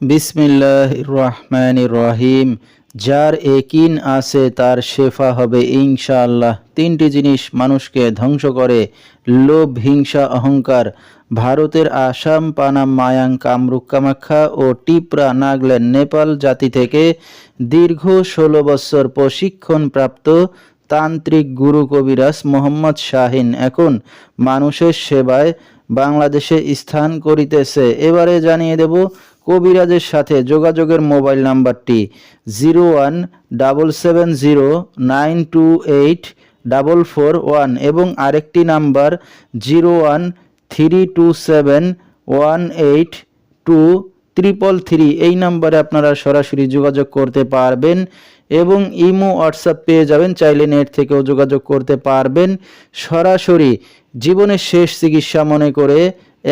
বিসমিল্লাহ রহমান রহিম যার একিন আছে, তার শেফা হবে ইনশাআল্লাহ। তিনটি জিনিস মানুষকে ধ্বংস করে। লোভ, হিংসা, অহংকার। ভারতের আসাম, পানাম, মায়াং, কামরূপ, কামাখ্যা ও টিপরা নাগল্যান্ড নেপাল জাতি থেকে দীর্ঘ ষোলো বছর প্রশিক্ষণ প্রাপ্ত তান্ত্রিক গুরু কবিরাজ মোহাম্মদ শাহিন এখন মানুষের সেবায় বাংলাদেশে স্থান করিতেছে। এবারে জানিয়ে দেব কবিরাজের সাথে যোগাযোগের মোবাইল নাম্বারটি zero one double seven zero nine two eight double four one এবং আরেকটি number zero one three two seven one eight two triple three. এই নাম্বারে আপনারা সরাসরি যোগাযোগ করতে পারবেন এবং ইমো, হোয়াটসঅ্যাপ পেয়ে যাবেন। চাইলে নেট থেকেও যোগাযোগ করতে পারবেন। সরাসরি জীবনের শেষ চিকিৎসা মনে করে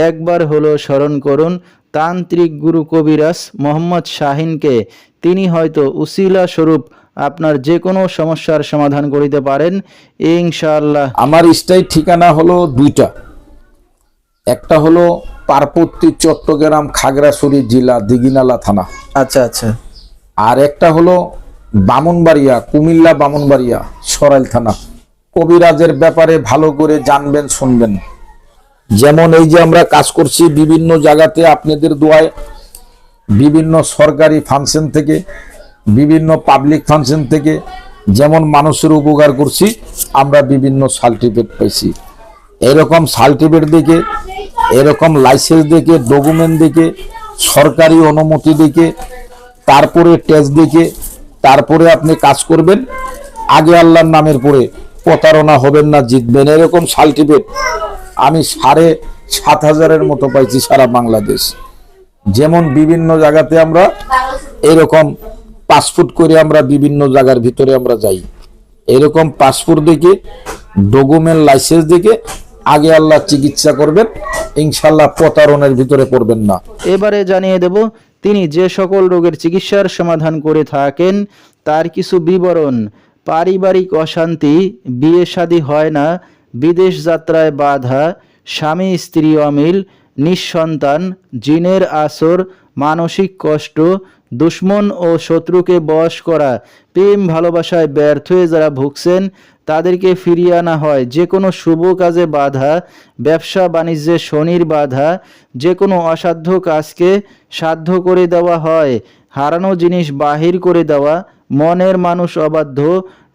একবার হলো স্মরণ করুন। তান্ত্রিক গুরু কবিরাজ মোহাম্মদ শাহিনকে তিনি হয়তো উসিলা স্বরূপ আপনার যে কোনো সমস্যার সমাধান করিতে পারেন ইনশাআল্লাহ। আমার স্থায়ী ঠিকানা হলো দুইটা। একটা হলো পার্বতী চট্টগ্রাম খাগড়াছড়ি জেলা দিঘিনালা থানা। আচ্ছা আচ্ছা। আর একটা হলো বামনবাড়িয়া কুমিল্লা বামনবাড়িয়া সরাইল থানা। কবিরাজের ব্যাপারে ভালো করে জানবেন শুনবেন। যেমন এই যে আমরা কাজ করছি বিভিন্ন জায়গাতে আপনাদের দোয়ায়, বিভিন্ন সরকারি ফাংশন থেকে, বিভিন্ন পাবলিক ফাংশন থেকে যেমন মানুষের উপকার করছি, আমরা বিভিন্ন সার্টিফিকেট পাইছি। এরকম সার্টিফিকেট দেখে, এরকম লাইসেন্স দেখে ডকুমেন্ট দেখে, সরকারি অনুমতি দেখে, তারপরে টেস্ট দেখে, তারপরে আপনি কাজ করবেন, আগে আল্লাহর নামের পরে প্রতারণা হবেন না, জিতবেন। এরকম সার্টিফিকেট আমি সাড়ে সাত হাজারের মতো পাইছি সারা বাংলাদেশ। যেমন বিভিন্ন জায়গাতে আমরা এরকম পাসপোর্ট করে আমরা বিভিন্ন জায়গার ভিতরে আমরা যাই। এরকম পাসপোর্ট দেখে, ডকুমেন্ট, লাইসেন্স দেখে আগে আল্লাহ চিকিৎসা করবেন ইনশাল্লাহ প্রতারণের ভিতরে পড়বেন না। এবারে জানিয়ে দেব, তিনি যে সকল রোগের চিকিৎসার সমাধান করে থাকেন, তার কিছু বিবরণ। পারিবারিক অশান্তি, বিয়ে শাদী হয় না বিদেশ যাত্রায় বাধা, স্বামী, স্ত্রী অমিল, নিঃসন্তান, জিনের আসর, মানসিক কষ্ট, দুশ্মন ও শত্রুকে বশ করা, প্রেম ভালোবাসায় ব্যর্থ হয়ে যারা ভুগছেন, তাদেরকে ফিরিয়ে আনা হয়। যে কোনো শুভ কাজে বাধা, ব্যবসা বাণিজ্যে শনির বাধা যে কোনো অসাধ্য কাজকে সাধ্য করে দেওয়া হয়। হারানো জিনিস বাহির করে দেওয়া, মনের মানুষ অবাধ্য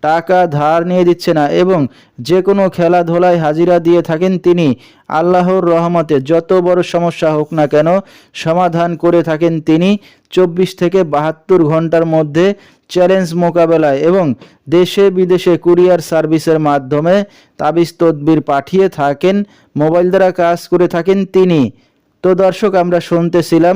টাকা ধার নিয়ে দিচ্ছে না এবং যে কোনো খেলাধুলায় হাজিরা দিয়ে থাকেন তিনি। আল্লাহর রহমতে যত বড় সমস্যা হোক না কেন সমাধান করে থাকেন তিনি চব্বিশ থেকে বাহাত্তর ঘণ্টার মধ্যে চ্যালেঞ্জ মোকাবেলায় এবং দেশে বিদেশে কুরিয়ার সার্ভিসের মাধ্যমে তাবিজ তদবির পাঠিয়ে থাকেন, মোবাইল দ্বারা কাজ করে থাকেন তিনি। তো দর্শক, আমরা শুনতেছিলাম